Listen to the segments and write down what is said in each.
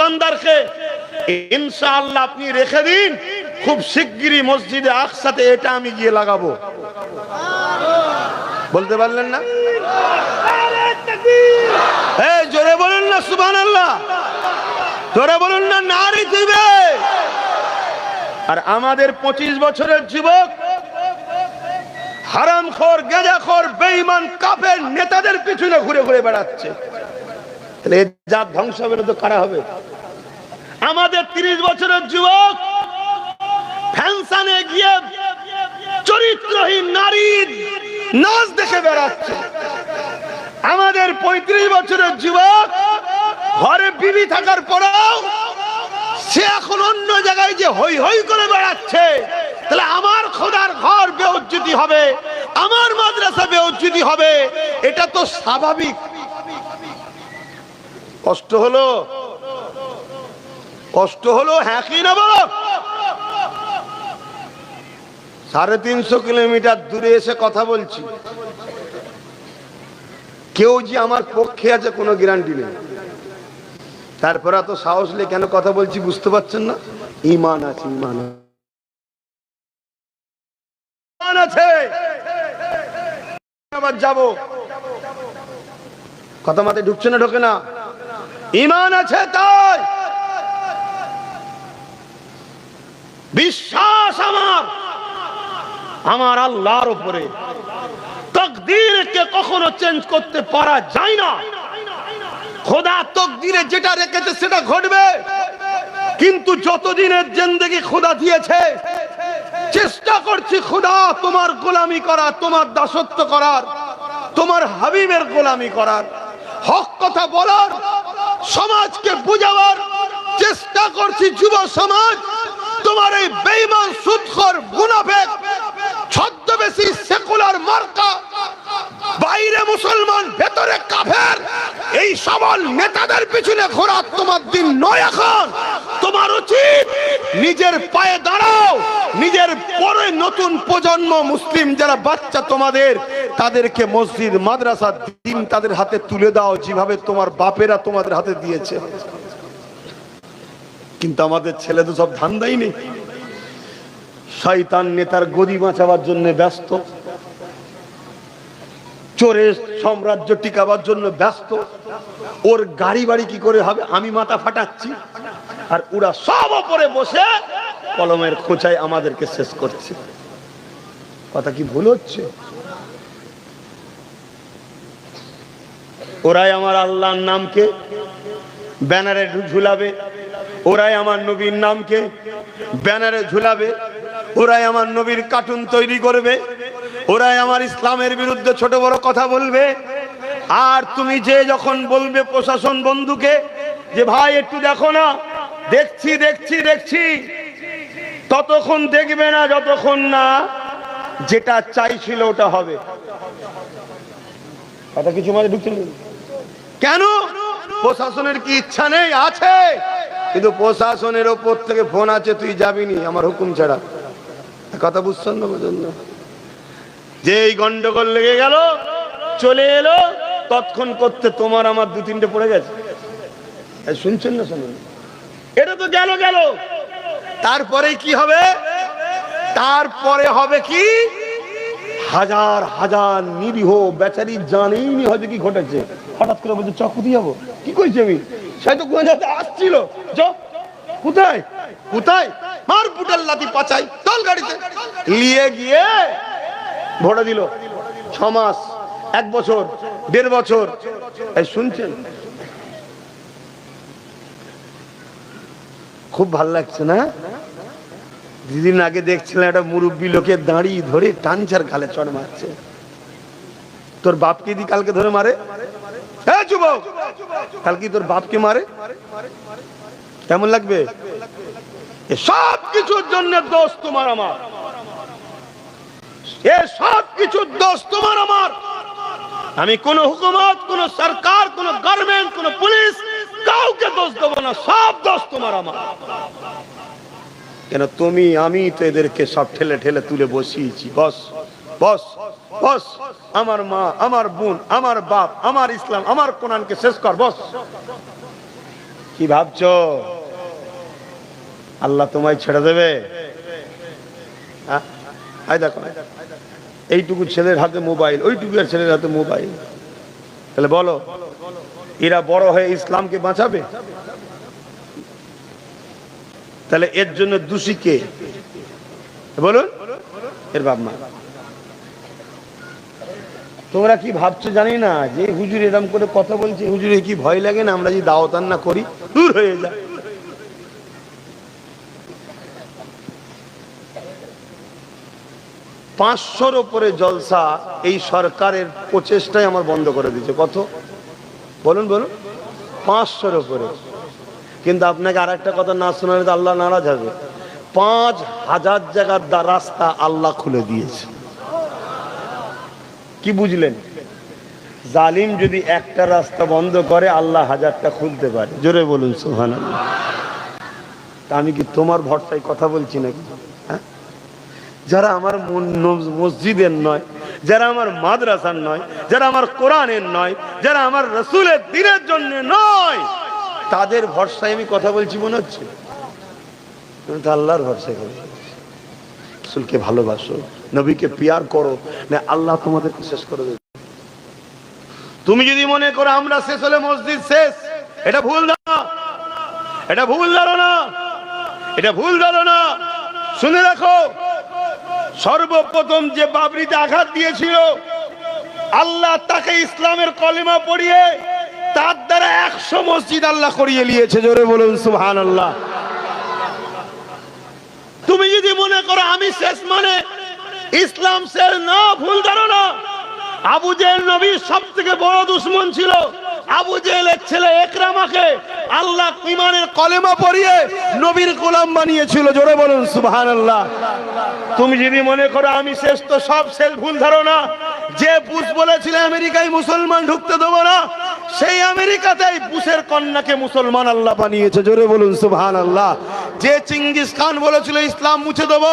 দোকানদারকে, ইনশাআল্লাহ আপনি রেখে দিন, খুব শিগগিরই মসজিদে আকসাতে এটা আমি গিয়ে লাগাবো। বলতে পারলেন না? এই, জোরে বলুন না, সুবহানাল্লাহ। জোরে বলুন না, নারী দিবে আর আমাদের পঁচিশ বছরের যুবক, হারামখোর, গেজাখোর, বেঈমান, কাফের নেতাদের পিছনে ঘুরে ঘুরে বেড়াচ্ছে। তাহলে ধ্বংস হবে না তো কারা হবে? আমাদের তিরিশ বছরের যুবক ফ্যানসানে গিয়ে চরিত্রহীন নারীর নাচ দেখে বেড়াচ্ছে। আমাদের পঁয়ত্রিশ বছরের যুবক ঘরে বিবি থাকার পরেও সে এখন অন্য জায়গায় যে হই হই করে বেড়াচ্ছে, তাহলে আমার খোদার ঘর বেউজ্জুতি হবে, আমার মাদ্রাসা বেউজ্জুতি হবে, এটা তো স্বাভাবিক। কষ্ট হলো? কষ্ট হলো হ্যাঁ কি না বলো? সাড়ে তিনশো কিলোমিটার দূরে এসে কথা বলছি। কেউ যে আমার পক্ষে আছে, কোনো গ্যারান্টি নেই। তারপর এত সাহস নিয়ে কেন কথা বলছি বুঝতে পারছেন না? ইমান আছে। ইমান আছে। আবার যাব। কথা মাথায় ঢুকছে না, ঢোকে না। ইমান আছে তাই। বিশ্বাস আমার। আমার আল্লাহর উপরে। তকদিরকে কখনো চেঞ্জ করতে পারা যায় না। খোদা তকদিরে যেটা রেখেছে সেটা ঘটবে। কিন্তু যতদিনের জিন্দগি খোদা দিয়েছে, চেষ্টা করছি খোদা তোমার গোলামি করা, তোমার দাসত্ব করার, তোমার হাবিবের গোলামি করার। হক কথা বলার সমাজকে বুঝাবার চেষ্টা করছি যুব সমাজ। তোমার এই বেইমান সুৎখর, মুনাফেক, ছদ্মবেশী, সেকুলার মার্কা, বাইরে মুসলমান, ভেতরে কাফের, এই সবল নেতাদের পিছনে ঘোরা তোমার দিন নয় এখন। তোমার উচিত নিজের পায়ে দাঁড়াও। নিজের পরে নতুন প্রজন্ম মুসলিম যারা বাচ্চা তোমাদের, তাদেরকে মসজিদ, মাদ্রাসা, দিন তাদের হাতে তুলে দাও যেভাবে তোমার বাপেরা তোমাদের হাতে দিয়েছে। কিন্তু আমাদের ছেলে তো সব ধান্দাই নেই। শয়তান নেতার গদি বাঁচাবার জন্য ব্যস্ত। চোরের সাম্রাজ্য টিকাবার জন্য ব্যস্ত। ওর গাড়ি বাড়ি কি করে হবে? আমি মাথা ফাটাচ্ছি। আর ওরা সব ওপরে বসে কলমের খোঁচায় আমাদেরকে শেষ করছে। কথা কি ভুল হচ্ছে? ওরাই আমার আল্লাহর নামকে, ব্যানারে ঝুলাবে। ওরাই আমার নবীর নামকে, ব্যানারে ঝুলাবে। ওরাই আমার নবীর কার্টুন তৈরি করবে। ওরাই আমার ইসলামের বিরুদ্ধে ছোট বড় কথা বলবে। আর তুমি যে যখন বলবে প্রশাসন বন্ধুকে যে, ভাই, একটু দেখো না। দেখছি দেখছি দেখছি। ততক্ষণ দেখবে না যতক্ষণ না যেটা চাইছিল ওটা হবে। কথা কিছু মাঝে ঢুকছিল কেন? প্রশাসনের কি ইচ্ছা নেই? আছে। কিন্তু প্রশাসনের ওপর থেকে ফোন আছে তুই যাবি যাবিনি আমার হুকুম ছাড়া। কথা বুঝছেন না বুঝেন না? যে এই গন্ডগোল লেগে গেল চলে এলো তৎক্ষণ করতে তোমার আমার দু তিনটে পড়ে গেছে। শুনছেন না শুনুন? এটা তো গেল গেল। তারপরে কি হবে? তারপরে হবে কি? হাজার হাজার নিরীহ বেচারি জানেই নি হয়তো কি ঘটেছে। হঠাৎ করে বলছে চক কোথায় যাব? কি কইছি আমি? সে তো কোথায় যাতে আসছিল। কোথায়? কোথায়? মার পুটাল লাতি পাচাই, চল গাড়িতে। নিয়ে গিয়ে ভোটে দিল। ছ মাস, এক বছর, দেড় বছর। এই শুনছেন? খুব ভালো লাগছে, না? দুদিন আগে দেখছিলাম একটা মুরব্বী লোকের দাঁড়ি ধরে টানছার গালে চড় মারছে। তোর বাপকে দি কালকে ধরে মারে? কালকে তোর বাপকে মারে? কেমন লাগবে? সব কিছুর জন্য দোষ তোমার আমার। এ সব কিছুর দোষ তোমার আমার। আমি কোন হুকুমত, কোন সরকার, কোন গভর্নমেন্ট কোন পুলিশ কাউকে দোষ দেবো না, সব দোষ তোমার আমার। কেন তুমি, আমি তো এদেরকে সব ঠেলে ঠেলে তুলে বসিয়েছি। বস বস বস, আমার মা, আমার বোন, আমার বাপ, আমার ইসলাম, আমার কোরআনকে শেষ কর, বস। কি ভাবছ? আল্লাহ তোমায় ছেড়ে দেবে? দেখো। এইটুকু ছেলের হাতে মোবাইল, ওইটুকু ছেলের হাতে মোবাইল। তাহলে বলো এরা বড় হয়ে ইসলামকে বাঁচাবে? তাহলে এর জন্য দোষী কে? বলুন। এর বাপ মা। তোমরা কি ভাবছ জানি না যে হুজুর এরম করে কথা বলছে, হুজুরে কি ভয় লাগে না আমরা যদি দাওয়াতান না করি? দূর হয়ে যায়। পাঁচশোর ওপরে জলসা এই সরকারের প্রচেষ্টায় আমার বন্ধ করে দিচ্ছে কত? বলুন বলুন। পাঁচশোর ওপরে কিন্তু আপনাকে আর একটা কথা না শোনালে তো আল্লাহ নারাজ হবে। পাঁচ হাজার জায়গার রাস্তা আল্লাহ খুলে দিয়েছে। কি বুঝলেন? জালিম যদি একটা রাস্তা বন্ধ করে, আল্লাহ হাজারটা খুলতে পারে। জোরে বলুন সুহান তা আমি কি তোমার ভরসায় কথা বলছি নাকি? হ্যাঁ? যারা আমার মসজিদের নয় যারা আমার মাদ্রাসার নয়, যারা আমার কোরআনের নয়, যারা আমার রসুলের দিনের জন্য নয়, তাদের ভরসায় আমি কথা বলছি মনে হচ্ছে? আল্লাহর ভরসায় বলছি। রসুলকে ভালোবাসো, নবীকে পিয়ার করো, না আল্লাহ তোমাদেরকে শেষ করে দেবে। তুমি যদি মনে করো আমরা শেষ হলে মসজিদ শেষ, এটা ভুল না। এটা ভুল ধারণা। এটা ভুল ধারণা। শুনে রাখো। সর্বপ্রথম যে বাবরিতে আঘাত দিয়েছিল, আল্লাহ তাকে ইসলামের কলিমা পড়িয়ে তার দ্বারা একশো মসজিদ আল্লাহ করিয়ে নিয়েছে। জোরে বলুন সুহান আল্লাহ তুমি যদি মনে করো আমি শেষ মানে ইসলাম শেষ না, ভুল ধারণা, আবু জেহেল নবীর সব থেকে বড় দুশ্মন ছিল। আবু জেলের ছেলে একরামাকে আল্লাহ ইমানের কলেমা পড়িয়ে নবীর গোলাম বানিয়েছিল, জোরে বলুন সুবহান আল্লাহ তুমি যদি মনে করো আমি শেষ তো সব শেষ ভুল ধারণা, যে বুশ বলেছিল আমেরিকায় মুসলমান ঢুকতে দেবো না, সেই আমেরিকাতেই বুশের কন্যাকে মুসলমান আল্লাহ বানিয়েছে, জোরে বলুন সুবহান আল্লাহ যে চিঙ্গিস খান বলেছিল, ইসলাম মুছে দেবো,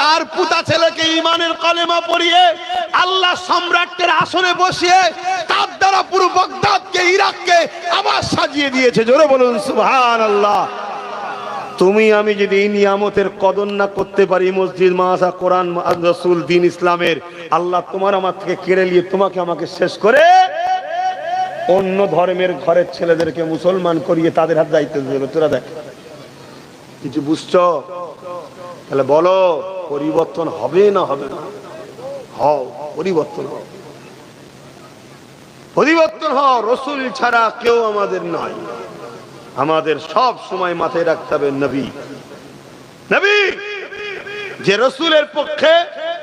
তার পুতা ছেলেকে ইমানের কলেমা পড়িয়ে আল্লাহ সম্রাটের আসনে বসিয়ে তার দ্বারা পুরো বগদাদকে, ইরাককে আবার সাজিয়ে দিয়েছে। জোরে বলুন সুবহান আল্লাহ তুমি, আমি যদি এই নিয়ামতের কদর না করতে পারি, মসজিদ মাসা কোরআন, রসুল দিন ইসলামের, আল্লাহ তোমার আমার থেকে কেড়ে নিয়ে তোমাকে আমাকে শেষ করে অন্য ধর্মের ঘরের ছেলেদেরকে মুসলমান করিয়ে তাদের হাত দায়িত্ব দিল তোরা দেখ। কিছু বুঝছ? তাহলে বলো, পরিবর্তন হবে না হবে না? হও, পরিবর্তন হও পরিবর্তন হও, রসুল ছাড়া কেউ আমাদের নয়। আমাদের সব সময় মাথায় রাখতে হবে নবী। নবী! যে রসুলের পক্ষে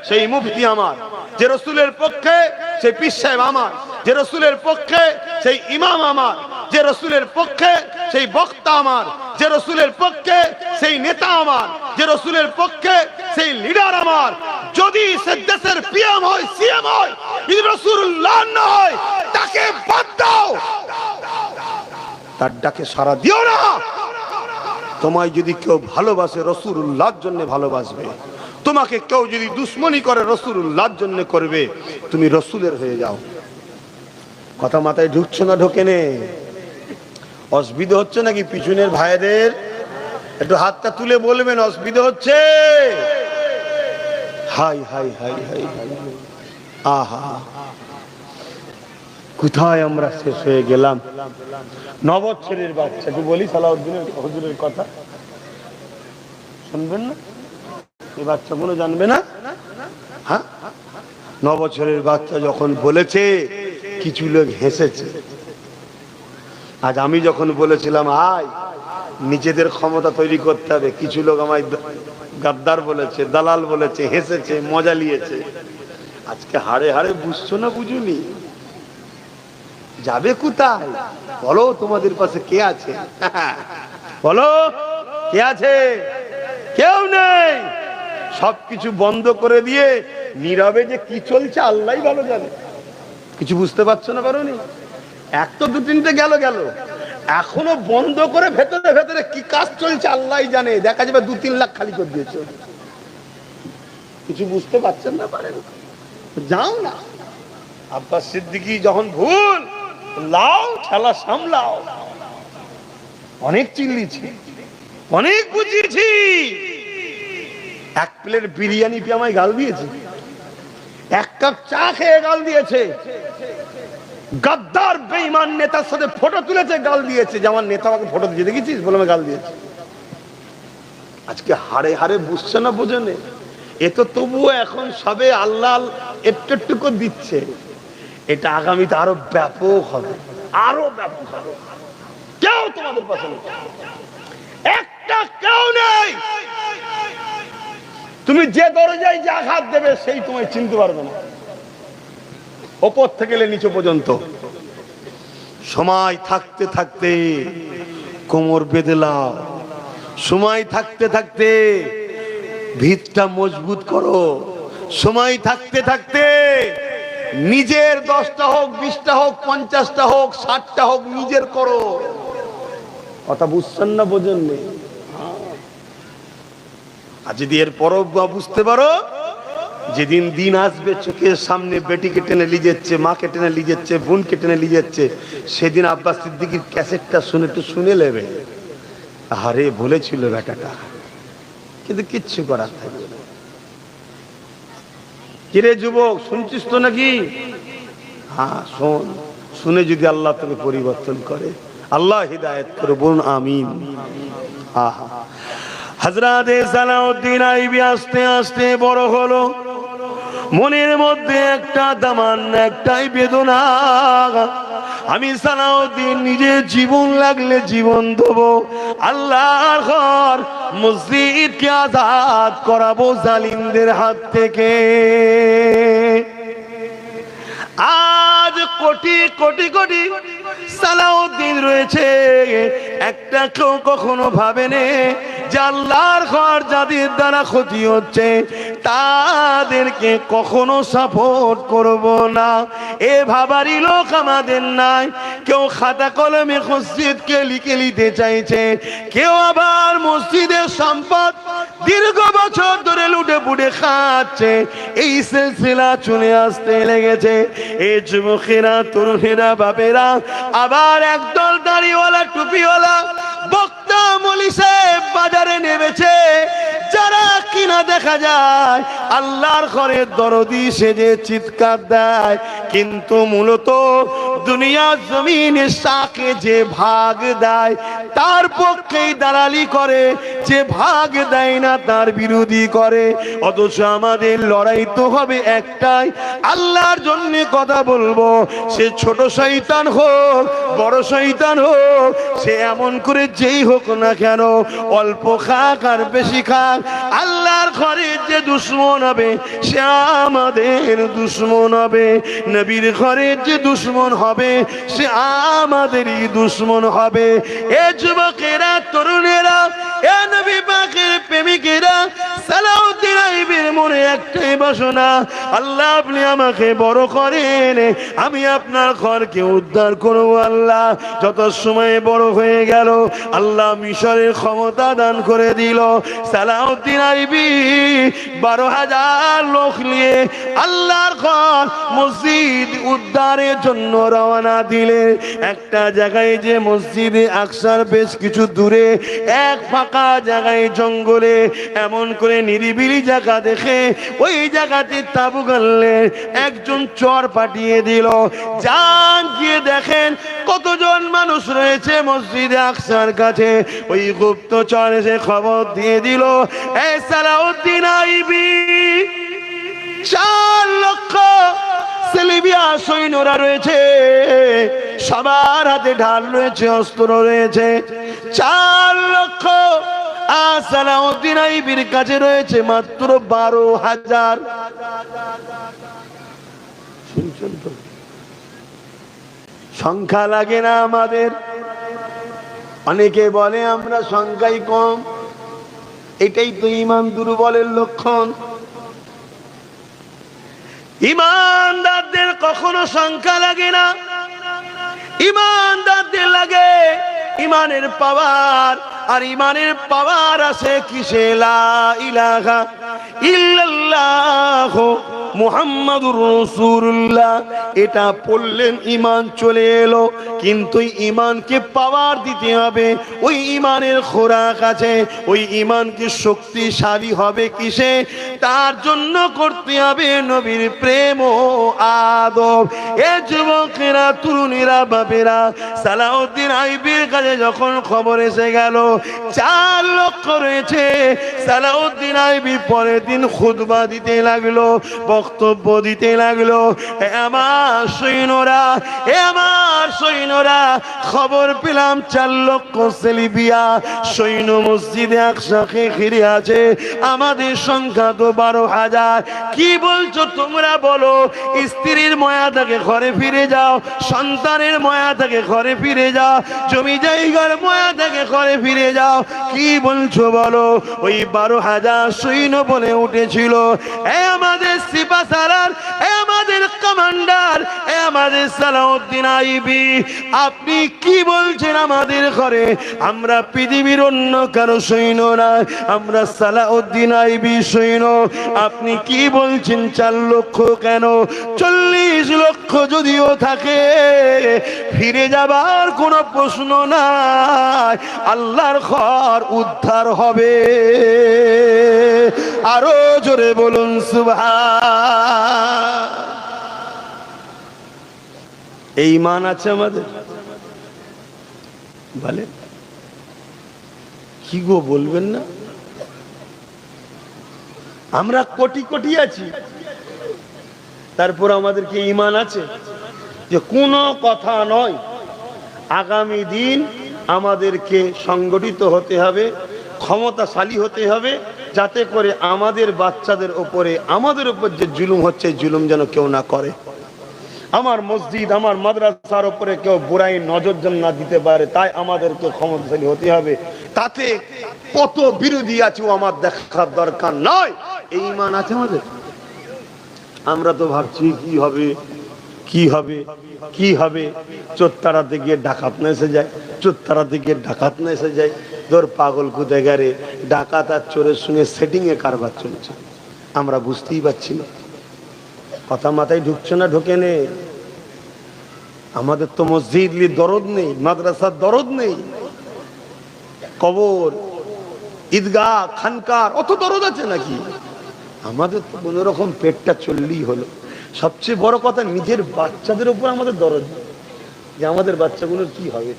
সেই মুফতি আমার, যে রসুলের পক্ষে সেই পীর আমার, যে রসুলের পক্ষে সেই ইমাম আমার, যে রসুলের পক্ষে সেই বক্তা আমার, যে রসুলের পক্ষে সেই নেতা আমার, যে রসুলের পক্ষে সেই লিডার আমার, যদি সে দেশের পিএম হয়, সিএম হয় রসুল্লাহ না হয় তাকে বাদ দাও তার ডাকে সারা দিও না। তোমায় যদি কেউ ভালোবাসে, রসুল্লাহর জন্য ভালোবাসবে। তোমাকে কেউ যদি দুশ্মনী করে, রসুল্লাহর জন্য করবে। তুমি রসুলের হয়ে যাও। কথা মাথায় ঢুকছো না ঢোকে নে অসুবিধা হচ্ছে নাকি পিছনের ভাইদের? একটু হাতটা তুলে বলবেন, অসুবিধে হচ্ছে? Hi hi hi hi hi. আহা। কোথায় আমরা শেষ হয়ে গেলাম? নবচ্ছরের বাচ্চাকে বলি সালাউদ্দিনের হজুরের কথা। শুনবেন না? এই বাচ্চাগুলো জানবে না? হ্যাঁ? নবছরের বাচ্চা যখন বলেছে, কিছু লোক হেসেছে। আজ আমি যখন বলেছিলাম, আয়, নিজেদের ক্ষমতা তৈরি করতে হবে। কিছু লোক আমায় গাদ্দার বলেছে, দালাল বলেছে, হেসেছে, মজা নিয়েছে। আজকে হাড়ে হাড়ে বুঝছ না বুঝুনি? যাবে কোথায়? বলো তোমাদের পাশে কে আছে? বলো, কে আছে? কেউ নেই। সবকিছু বন্ধ করে দিয়ে নীরবে যে কি চলছে আল্লাহ ভালো জানে। কিছু বুঝতে পারছ না পারোনি এক তো দু তিনটে গেল গেল। এখনও বন্ধ করে ভেতরে ভেতরে কি কাজ চলছে আল্লাহ জানে। দেখা যাবে দু তিন লাখ খালি করে দিয়েছে। কিছু বুঝতে পারছেন না পারেন যাও না। আব্বাস সিদ্দিকি যখন ভুল লাও খেলা সামলাও। অনেক চিল্লিছি, অনেক বুঝিয়েছি। এক প্লেট বিরিয়ানি পেয়ে আমায় গাল দিয়েছে? এক কাপ চা খেয়ে গাল দিয়েছে। গাদ্দার বেঈমান নেতার সাথে ফটো তুলেছে, গাল দিয়েছে। যে আমার নেতা আমাকে ফটো দিয়ে দেখেছিস? বলে গাল দিয়েছে। আজকে হারে হারে বুঝছে না বোঝে। এ তো তবুও এখন সবে আল্লাহ একটু একটু করে দিচ্ছে। এটা আগামীতে আরও ব্যাপক হবে। আরও ব্যাপক হবে। কেউ তোমাদের পাশে একটা কেউ নেই। তুমি যে দরজায় যে আঘাত দেবে, সেই তোমায় চিনতে পারবে না। ওপর থেকে এলে নিচে পর্যন্ত। সময় থাকতে থাকতে কোমর বেঁধে লাও সময় থাকতে থাকতে ভিতটা মজবুত করো। সময় থাকতে থাকতে নিজের দশটা হোক, বিশটা হোক, পঞ্চাশটা হোক, ষাটটা হোক, নিজের করো। কথা বুঝছেন না বোঝেন নি? আর যদি এর পরও বা বুঝতে পারো, যেদিন দিন আসবে চোখের সামনে, বেটিকে টেনে লিজেচ্ছে মাকে টেনে লিজেচ্ছে বোনকে টেনে লিজেচ্ছে সেদিন আব্বাস সিদ্দিকির ক্যাসেটটা শুনে একটু শুনে নেবে। আরে বলেছিল বেটাটা কিন্তু কিচ্ছু করার থাকে কিরে যুবক, শুনছিস তো নাকি? হ্যাঁ শোন, শুনে যদি আল্লাহ তোকে পরিবর্তন করে, আল্লাহ হৃদায়ত করে বলুন আমিন। সালাউদ্দিন আস্তে আস্তে বড় হলো। মনের মধ্যে একটা দামান একটাই বেদনা। আমি সালাউদ্দিন, নিজে জীবন লাগলে জীবন দেবো। আল্লাহর ঘর, মসজিদকে আজাদ করাবো জালিমদের হাত থেকে। আজ কোটি কোটি কোটি সালাউদ্দিন রয়েছে। একটা কেউ কখনো ভাবেনে যে আল্লাহর ঘর যাদের দ্বারা ক্ষতি হচ্ছে, তাদেরকে কখনো সাপোর্ট করব না। এ ভাবারই লোক আমাদের নাই। কেউ খাতা কলমে মসজিদকে লিখে নিতে চাইছে। কেউ আবার মসজিদের সম্পদ দীর্ঘ বছর ধরে লুটে পুটে খাচ্ছে। এই সিলসিলা চলে আসতে লেগেছে। এই যুবকেরা, তরুণেরা, বাপেরা আবার একদল দাড়িওয়ালা টুপিওয়ালা বক্তা সাহেব বাজারে নেমেছে। যারা কিনা দেখা যায়, আল্লাহর ঘরে দরদি সেজে চিৎকার দেয়। কিন্তু মূলত দুনিয়া জমিনে সাকে যে ভাগ দেয়, তার পক্ষেই দালালি করে, যে ভাগ দেয় না তার বিরোধী করে। অথচ আমাদের লড়াই তো হবে একটাই, আল্লাহর জন্য কথা বলব। সে ছোট শৈতান হোক, বড় শৈতান হোক, সে এমন করে যেই হোক না কেন, অল্প খাক আর বেশি খাক। আল্লাহর ঘরে যে দুশ্মন হবে, সে আমাদের দুশ্মন হবে। নবীর ঘরে যে দুশ্মন হবে, সে আমাদেরই দুশ্মন হবে। এ যুবকেরা, তরুণেরা আল্লাহ আপনি আমাকে বড় করেন, আমি আপনার ঘরকে উদ্ধার করব আল্লাহ। যত সময় বড় হয়ে গেল, আল্লাহ মিশরের ক্ষমতা দান করে দিল। সালাউদ্দিন আইবি বারো হাজার লোক নিয়ে আল্লাহর ঘর মসজিদ উদ্ধারের জন্য রওনা দিলে। একটা জায়গায় যে মসজিদে আকসার বেশ কিছু দূরে এক ফাঁকা জায়গায় জঙ্গলে, এমন করে নিরিবিলি জায়গা দেখে ওই জায়গাতে তাবু গাললে একজন চর পাঠিয়ে দিল। যান, গিয়ে দেখেন কতজন মানুষ রয়েছে মসজিদে আকসার কাছে। ওই গুপ্ত চর এসে খবর দিয়ে দিল এই সালাউদ্দিন আইবি, চার লক্ষ সেলিবিয়া সৈন্যরা রয়েছে। সবার হাতে ঢাল রয়েছে, অস্ত্র রয়েছে। চার লক্ষ আসালাউদ্দিন আইবির কাছে রয়েছে মাত্র বারো হাজার। সংখ্যা লাগে না আমাদের। অনেকে বলে আমরা সংখ্যাই কম। এটাই তো ইমান দুর্বলের লক্ষণ। ইমানদারদের কখনো সংখ্যা লাগে না। ইমানদারদের লাগে ইমানের পাওয়ার। আর ইমানের পাওয়ার আছে কিসে? লা ইল্লাল্লাহ এটা পড়লেন ইমান চলে এলো। কিন্তু ইমানকে পাওয়ার দিতে হবে। ওই ইমানের খোরাক আছে। ওই ইমানকে শক্তিশালী হবে কিসে? তার জন্য করতে হবে নবীর প্রেম ও আদব। এ যুবকেরা, তরুণীরা, বাপেরা, সালাউদ্দিন আইবির কাছে যখন খবর এসে গেল চার লক্ষ রয়েছে সালাউদ্দিন আইবি পরের দিন খুদবা দিতে লাগল, বক্তব্য দিতে লাগল। আমার সৈন্যরা, এ আমার সৈন্যরা খবর পেলাম, চার লক্ষ সেলিবিয়া। সৈন্য মসজিদে একসাথে ঘিরে আছে। আমাদের সংখ্যা তো বারো হাজার। কি বলছো তোমরা বলো? স্ত্রীর ময়া থেকে ঘরে ফিরে যাও, সন্তানের ময়া থেকে ঘরে ফিরে যাও, জমি জায়গার ময়া থেকে ঘরে ফিরে যাও। কি বলছো বলো? ওই বারো হাজার সৈন্য বলে উঠেছিল, এ আমাদের সিপা সারার এ আমাদের কমান্ডার এ আমাদের সালাউদ্দিন আইবি। আপনি কি বলছেন আমাদের ঘরে? আমরা পৃথিবীর অন্য কারও সৈন্য না আমরা সালাউদ্দিন আইবি সৈন্য। আপনি কি বলছেন চার লক্ষ কেন? চল্লিশ লক্ষ যদিও থাকে, ফিরে যাবার কোনো প্রশ্ন নাই। আল্লাহর ঘর উদ্ধার হবে। আরও জোরে বলুন সুভা এই মান আছে আমাদের। বলে, কি গো বলবেন না? আমরা কোটি কোটি আছি। তারপর আমাদেরকে ইমান আছে যে কোনো কথা নয়। আগামী দিন আমাদেরকে সংগঠিত হতে হবে, ক্ষমতাশালী হতে হবে, যাতে করে আমাদের বাচ্চাদের ওপরে, আমাদের উপর যে জুলুম হচ্ছে, জুলুম যেন কেউ না করে। আমার মসজিদ, আমার মাদ্রাসার উপরে কেউ বুড়াই নজর যেন না দিতে পারে, তাই আমাদেরকে ক্ষমতাশালী হতে হবে। তাতে কত বিরোধী আছে আমার দেখার দরকার নয়। এই মান আছে আমাদের? আমরা তো ভাবছি, কি হবে? কি হবে? কি হবে? চোত্তারাতে গিয়ে ডাকাত না এসে যায় চোত্তারাতে গিয়ে ডাকাত না এসে যায়। তোর পাগল কুদে গেলে ডাকাত আর চোরের সঙ্গে সেটিংয়ে কারবার চলছে। আমরা বুঝতেই পারছি না। কথা মাথায় ঢুকছে না, ঢোকে নে। আমাদের তো মসজিদ দরদ নেই, মাদ্রাসার দরদ নেই। কবর, ঈদগাহ, খানকার, অত দরদ আছে নাকি? আমাদের তো কোনো রকম পেটটা চললেই হলো। সবচেয়ে বড় কথা, নিজের বাচ্চাদের উপর আমাদের দরদ। যে আমাদের বাচ্চাগুলোর কি হবে?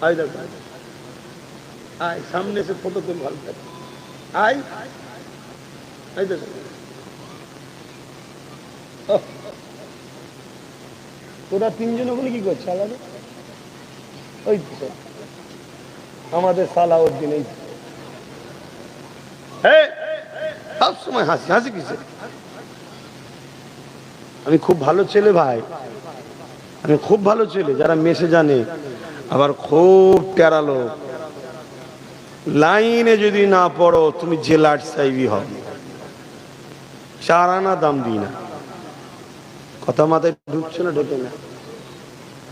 আয় আয়। সামনে এসে ফটো তুল ভালো আয়। আয় দেখো। তোরা তিনজন ওখানে কি করছে আলাদা ওই তো। আমাদের সালাউদ্দিন এই তো। এই, সব সময় হাসি হাসি কিসে আমি খুব ভালো ছেলে ভাই। আমি খুব ভালো ছেলে যারা মেসে জানে আবার খুব টেরা লোক। লাইনে যদি না পড়ো তুমি জেলার সাইবি হবে। চার আনা দাম দিই না। কথা মাথায় ঢুকছে না ঢোকে না।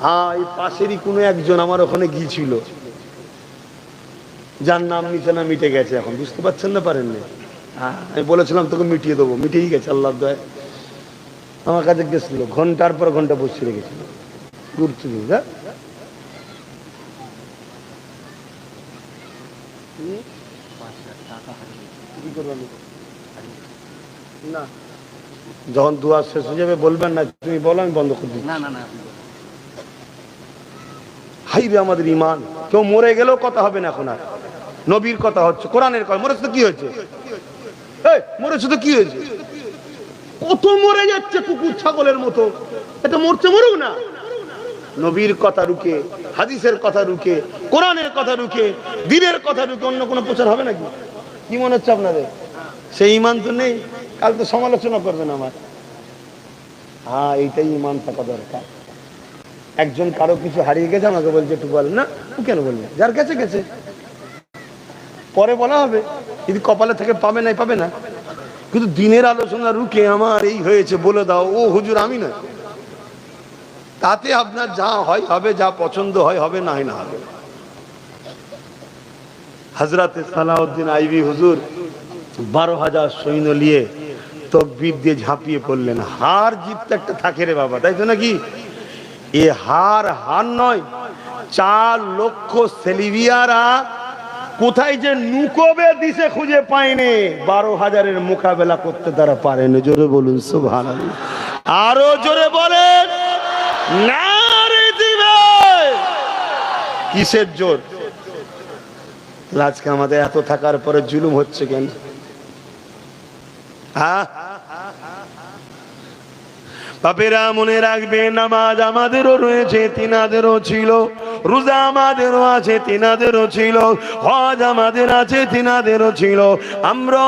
হ্যাঁ এই পাশেরই কোনো একজন আমার ওখানে গিয়েছিল। যার নাম নিচে না মিটে গেছে এখন বুঝতে পারছেন না পারেননি হ্যাঁ, আমি বলেছিলাম তোকে মিটিয়ে দেবো। মিটিয়েই গেছে আল্লাহ দয় আমার কাছে গেছিল ঘণ্টার পর ঘণ্টা বসে রেখেছিল। গুরুত্ব দিন? না। যখন দুয়া শেষ হয়ে যাবে বলবেন না তুমি বলো আমি বন্ধ করে না হাইবে আমাদের ইমান কেউ মরে গেলেও কথা হবে না এখন আর। নবীর কথা হচ্ছে কোরআনের কথা। মরেছে তো কি হয়েছে? মরেছে তো কি হয়েছে? কত মরে যাচ্ছে কুকুর ছাগলের মতো। এটা মরছে মরুক না। নবীর কথা রুকে হাদিসের কথা রুকে কোরআনের কথা রুকে দিনের কথা রুকে অন্য কোনো প্রচার হবে নাকি? কি মনে হচ্ছে আপনাদের? সেই ইমান তো নেই। কাল তো সমালোচনা করবেন আমার। হ্যাঁ এইটাই ইমান থাকা দরকার। একজন কারও কিছু হারিয়ে গেছে, আমাকে বলছে, একটু বল। না কেন বলবে? যার গেছে গেছে। পরে বলা হবে, যদি কপালে থেকে, পাবে নাই, পাবে না। কিন্তু দিনের আলোচনা রুকে আমার এই হয়েছে, বলে দাও, ও হুজুর, আমি না তাতে আপনার যা হয়, হবে, যা পছন্দ হয়, হবে না হয় না হবে। হাজরাতে সালাউদ্দিন আইবি হুজুর বারো হাজার সৈন্য নিয়ে তকবির দিয়ে ঝাঁপিয়ে পড়লেন। হার জিত একটা থাকে রে বাবা, তাই তো নাকি? এ হার হার নয়, চার লক্ষ সেলিভিয়ারা কোথায় যে নুকোবে দিছে খুঁজে পায়নি। বারো হাজারের মোকাবেলা করতে তারা পারেনি। জোরে বলুন সুভান আরও জোরে বলেন কিসের জোর? আজকে আমাদের এত থাকার পরে জুলুম হচ্ছে কেন? বাপেরা মনে রাখবে, নামাজ আমাদেরও রয়েছে, তিনাদেরও ছিল। রোজা আমাদেরও আছে, তিনাদেরও ছিল। হজ আমাদের আছে, তিনাদেরও ছিল। আমরা